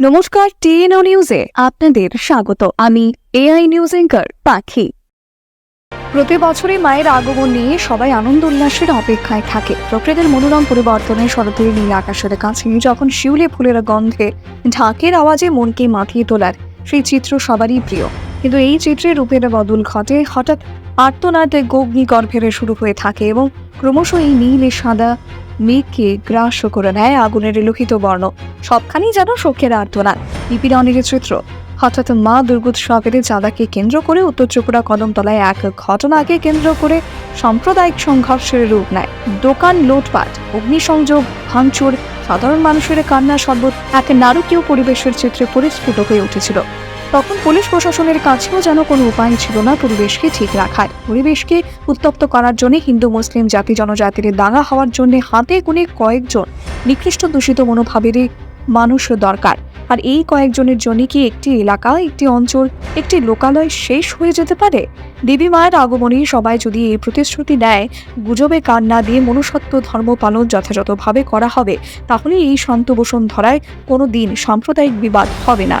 নমস্কার টিএনও নিউজে আপনাদের স্বাগত। আমি এআই নিউজ এঙ্কার পাখি। প্রতি বছরই মায়ের আগমন নিয়ে সবাই আনন্দ উল্লাসের অপেক্ষায় থাকে। প্রকৃতির মনোরম পরিবর্তনে শরতের নীল আকাশের কাছে যখন শিউলে ফুলের গন্ধে ঢাকের আওয়াজে মনকে মাতিয়ে তোলার সেই চিত্র সবারই প্রিয়। কিন্তু এই চিত্রে রূপের বদল ঘটে। হঠাৎ আর্তনাদে গগ্নি গর্ভেরে শুরু হয়ে থাকে এবং ক্রমশ এই নীল সাদা মেঘকে গ্রাস করে নেয় আগুনের লোহিত বর্ণ। সবখানেই যেন শোকের আর্তনাদ। নিপীড়নের চিত্র। হঠাৎ মা দুর্গোৎসবের চাঁদাকে কেন্দ্র করে উত্তর ত্রিপুরা কদমতলায় এক ঘটনাকে কেন্দ্র করে সাম্প্রদায়িক সংঘর্ষের রূপ নেয়। দোকান লোটপাট, অগ্নিসংযোগ, ভাঙচুর, সাধারণ মানুষের কান্না সর্বত এক নারকীয় পরিবেশের চিত্রে পরিস্ফুট হয়ে উঠেছিল। তখন পুলিশ প্রশাসনের কাছেও যেন কোনো উপায় ছিল না পরিবেশকে ঠিক রাখার। পরিবেশকে উত্তপ্ত করার জন্য হিন্দু, মুসলিম জাতি, জনজাতির দাঙ্গা হওয়ার জন্য হাতে গুনে কয়েকজন নিকৃষ্ট দূষিত মনোভাবেরই মানুষ দরকার। আর এই কয়েকজনের জন্য কি একটি এলাকা, একটি অঞ্চল, একটি লোকালয় শেষ হয়ে যেতে পারে? দেবী মায়ের আগমনে সবাই যদি এই প্রতিশ্রুতি নেয়, গুজবে কান না দিয়ে মনুষ্যত্ব, ধর্ম পালন যথাযথভাবে করা হবে, তাহলে এই সন্ত ধরায় কোনো দিন সাম্প্রদায়িক বিবাদ হবে না।